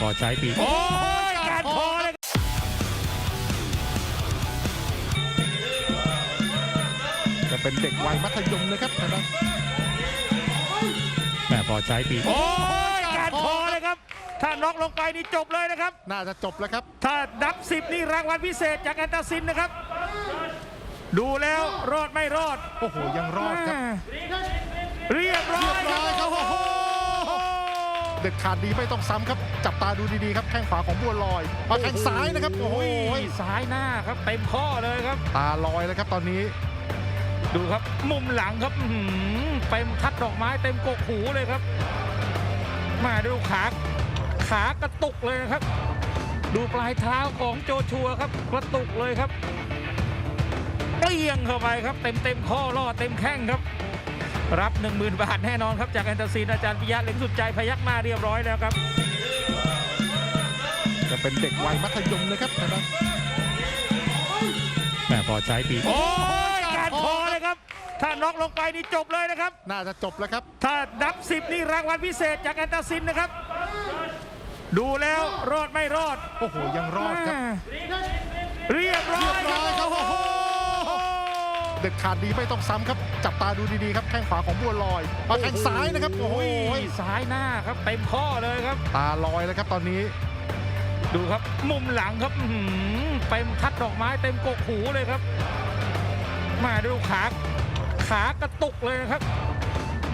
พอใช้ปีโอ้ยการคอเลยจะเป็นเด็กวัยมัธยมนะครับนะแม่พอใช้ปีโอ้ยการคอเลยครับ ถ้าน็อกลงไปนี่จบเลยนะครับ น่าจะจบแล้วครับ ถ้านับสิบนี่รางวัลพิเศษจากแอนตาซินนะครับ ดูแล้วรอดไม่รอด โอ้โหยังรอดครับ เรียบร้อย เรียบร้อยครับโอ้โหเด็ดขาดดีไม่ต้องซ้ำครับ จับตาดูดีๆครับแข้งขวาของบัวลอยมาแข้งซ้ายนะครับโอ้โหซ้ายหน้าครับเต็มข้อเลยครับ ตาลอยแล้วครับตอนนี้ ดูครับมุมหลังครับอื้อหือเต็มทัดดอกไม้เต็มกกหูเลยครับ มาดูขาขากระตุกเลยนะครับ ดูปลายเท้าของโจชัวครับกระตุกเลยครับเปี้ยงเข้าไปครับ เต็มเต็มข้อล่อเต็มแข้งครับ รับ 10,000 บาทแน่นอนครับ จากแอนตาซีนอาจารย์ปิยะเหล็งสุดใจพยักมาเรียบร้อยแล้วครับ จะเป็นเด็กวัยมัธยมนะครับนะแม่พอใช้ปี โอ้ยการคอเลยครับ ถ้าน็อกลงไปนี่จบเลยนะครับ น่าจะจบแล้วครับ ถ้านับสิบนี่รางวัลพิเศษจากแอนตาซินนะครับ ดูแล้วรอดไม่รอดโอ้โหยังรอดครับเรียบร้อยเรียบร้อยครับโอ้โห เด็ดขาดดีไม่ต้องซ้ำครับ จับตาดูดีๆครับแข้งขวาของบัวลอยมาแข้งซ้ายนะครับโอ้โหซ้ายหน้าครับเต็มข้อเลยครับ ตาลอยแล้วครับตอนนี้ ดูครับมุมหลังครับอื้อหือเต็มทัดดอกไม้เต็มกกหูเลยครับ มาดูขาขากระตุกเลยนะครับ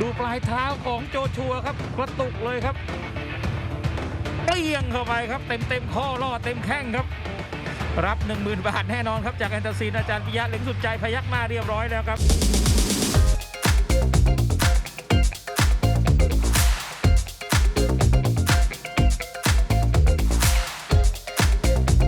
ดูปลายเท้าของโจชัวครับกระตุกเลยครับเปี้ยงเข้าไปครับ เต็มเต็มข้อล่อเต็มแข้งครับ รับ 10,000 บาทแน่นอนครับ จากแอนตาซีนอาจารย์ปิยะเหล็งสุดใจพยักมาเรียบร้อยแล้วครับ